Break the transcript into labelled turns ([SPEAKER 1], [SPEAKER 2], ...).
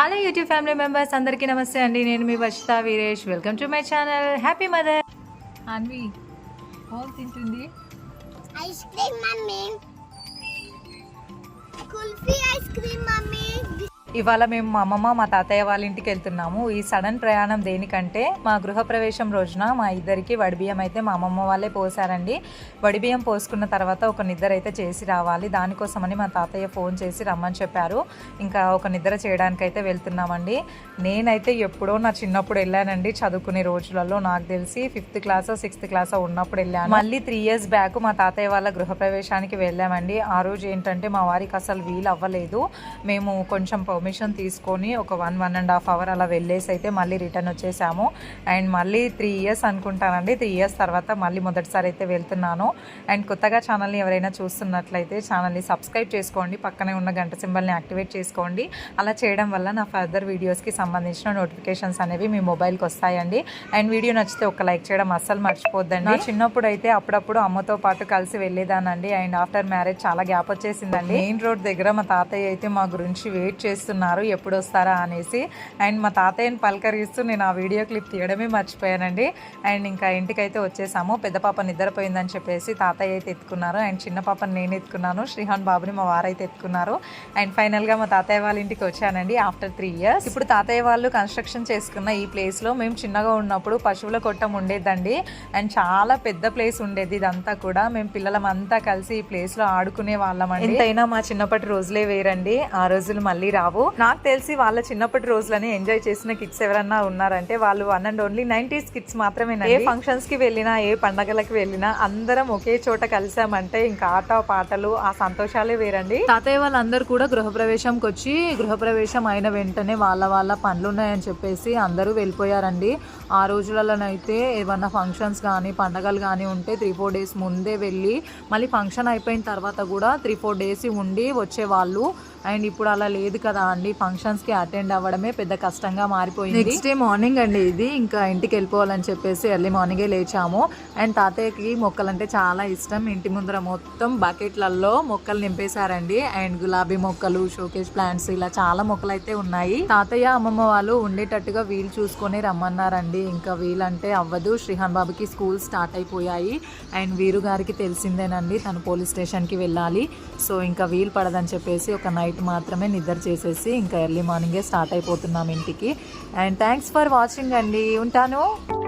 [SPEAKER 1] Hello YouTube family members అందరికీ నమస్తే అండి. నేను మీ Varshitha Veeresh. Welcome to my channel. Happy mother Anvi whole తింటుంది.
[SPEAKER 2] Ice cream mummy kulfi ice cream mummy
[SPEAKER 1] ఇవాళ మేము మా అమ్మమ్మ మా తాతయ్య వాళ్ళ ఇంటికి వెళ్తున్నాము. ఈ సడన్ ప్రయాణం దేనికంటే మా గృహప్రవేశం రోజున మా ఇద్దరికి వడిబియ్యం అయితే మా అమ్మమ్మ వాళ్ళే పోసారండి. వడిబియ్యం పోసుకున్న తర్వాత ఒక నిద్ర అయితే చేసి రావాలి. దానికోసమని మా తాతయ్య ఫోన్ చేసి రమ్మని చెప్పారు. ఇంకా ఒక నిద్ర చేయడానికి అయితే వెళ్తున్నామండి. నేనైతే ఎప్పుడో నా చిన్నప్పుడు వెళ్ళానండి చదువుకునే రోజులలో. నాకు తెలిసి ఫిఫ్త్ క్లాస్ సిక్స్త్ క్లాస్ ఉన్నప్పుడు వెళ్ళాను. మళ్ళీ త్రీ ఇయర్స్ బ్యాక్ మా తాతయ్య వాళ్ళ గృహప్రవేశానికి వెళ్ళామండి. ఆ రోజు ఏంటంటే మా వారికి అసలు వీలు అవ్వలేదు మేము కొంచెం పర్మిషన్ తీసుకొని ఒక one one and half hour అలా వెళ్ళేసి అయితే మళ్ళీ రిటర్న్ వచ్చేసాము. అండ్ మళ్ళీ త్రీ ఇయర్స్ అనుకుంటానండి. త్రీ ఇయర్స్ తర్వాత మళ్ళీ మొదటిసారి అయితే వెళ్తున్నాను. అండ్ కొత్తగా ఛానల్ని ఎవరైనా చూస్తున్నట్లయితే ఛానల్ని సబ్స్క్రైబ్ చేసుకోండి. పక్కనే ఉన్న గంట సింబల్ని యాక్టివేట్ చేసుకోండి. అలా చేయడం వల్ల నా ఫర్దర్ వీడియోస్కి సంబంధించిన నోటిఫికేషన్స్ అనేవి మీ మొబైల్కి వస్తాయండి. అండ్ వీడియో నచ్చితే ఒక లైక్ చేయడం అస్సలు మర్చిపోద్దండి. నా చిన్నప్పుడు అయితే అప్పుడప్పుడు అమ్మతో పాటు కలిసి వెళ్ళేదానండి. అండ్ ఆఫ్టర్ మ్యారేజ్ చాలా గ్యాప్ వచ్చేసిందండి. మెయిన్ రోడ్ దగ్గర మా తాతయ్య అయితే మా గురించి వెయిట్ చేస్తున్నారు ఎప్పుడు వస్తారా అనేసి. అండ్ మా తాతయ్యని పలకరిస్తూ నేను ఆ వీడియో క్లిప్ తీయడమే మర్చిపోయానండి. అండ్ ఇంకా ఇంటికైతే వచ్చేసాము. పెద్ద పాప నిద్రపోయిందని చెప్పేసి తాతయ్య అయితే ఎత్తుకున్నారు. అండ్ చిన్న పాపని నేను ఎత్తుకున్నాను. శ్రీహాన్ బాబుని మా వారైతే ఎత్తుకున్నారు. అండ్ ఫైనల్గా మా తాతయ్య వాళ్ళ ఇంటికి వచ్చానండి ఆఫ్టర్ త్రీ ఇయర్స్. ఇప్పుడు తాతయ్య వాళ్ళు కన్స్ట్రక్షన్ చేసుకున్న ఈ ప్లేస్లో మేము చిన్నగా ఉన్నప్పుడు పశువుల కొట్టం ఉండేదండి. అండ్ చాలా పెద్ద ప్లేస్ ఉండేది ఇదంతా కూడా. మేము పిల్లలం అంతా కలిసి ఈ ప్లేస్లో ఆడుకునే వాళ్ళం అండి ఎంతైనా మా చిన్నప్పటి రోజులే వేరండి. ఆ రోజులు మళ్ళీ రావు. నాకు తెలిసి వాళ్ళ చిన్నప్పటి రోజులని ఎంజాయ్ చేసిన కిడ్స్ ఎవరన్నా ఉన్నారంటే వాళ్ళు one and only nineties kids మాత్రమే ఏ ఫంక్షన్స్కి వెళ్ళినా ఏ పండగలకు వెళ్ళినా అందరం ఒకే చోట కలిసామంటే ఇంకా ఆట పాటలు ఆ సంతోషాలే వేరండి. తాతయ్య వాళ్ళందరూ కూడా గృహప్రవేశంకి వచ్చి గృహప్రవేశం అయిన వెంటనే వాళ్ళ వాళ్ళ పనులు ఉన్నాయని చెప్పేసి అందరూ వెళ్ళిపోయారండి. ఆ రోజులలోనైతే ఏమన్నా ఫంక్షన్స్ కానీ పండగలు కానీ ఉంటే త్రీ ఫోర్ డేస్ ముందే వెళ్ళి మళ్ళీ ఫంక్షన్ అయిపోయిన తర్వాత కూడా త్రీ ఫోర్ డేస్ ఉండి వచ్చేవాళ్ళు. అండ్ ఇప్పుడు అలా లేదు కదా అండి ఫంక్షన్స్కి అటెండ్ అవ్వడమే పెద్ద కష్టంగా మారిపోయింది. నెక్స్ట్ డే మార్నింగ్ అండి ఇది. ఇంకా ఇంటికి వెళ్ళిపోవాలని చెప్పేసి ఎర్లీ మార్నింగే లేచాము. అండ్ తాతయ్యకి మొక్కలంటే చాలా ఇష్టం. ఇంటి ముందర మొత్తం బకెట్లలో మొక్కలు నింపేశారండి. అండ్ గులాబీ మొక్కలు షోకేస్ ప్లాంట్స్ ఇలా చాలా మొక్కలు అయితే ఉన్నాయి. తాతయ్య అమ్మమ్మ వాళ్ళు ఉండేటట్టుగా వీలు చూసుకొని రమ్మన్నారండి. ఇంకా వీలంటే అవ్వదు. శ్రీహాన్ బాబుకి స్కూల్ స్టార్ట్ అయిపోయాయి. అండ్ వీరు గారికి తెలిసిందేనండి తను పోలీస్ స్టేషన్కి వెళ్ళాలి. సో ఇంకా వీలు పడదని చెప్పేసి ఒక నైట్ మాత్రమే నిద్ర చేసేసి ఇంకా ఎర్లీ మార్నింగే స్టార్ట్ అయిపోతున్నాం ఇంటికి. అండ్ థ్యాంక్స్ ఫర్ వాచింగ్ అండి. ఉంటాను.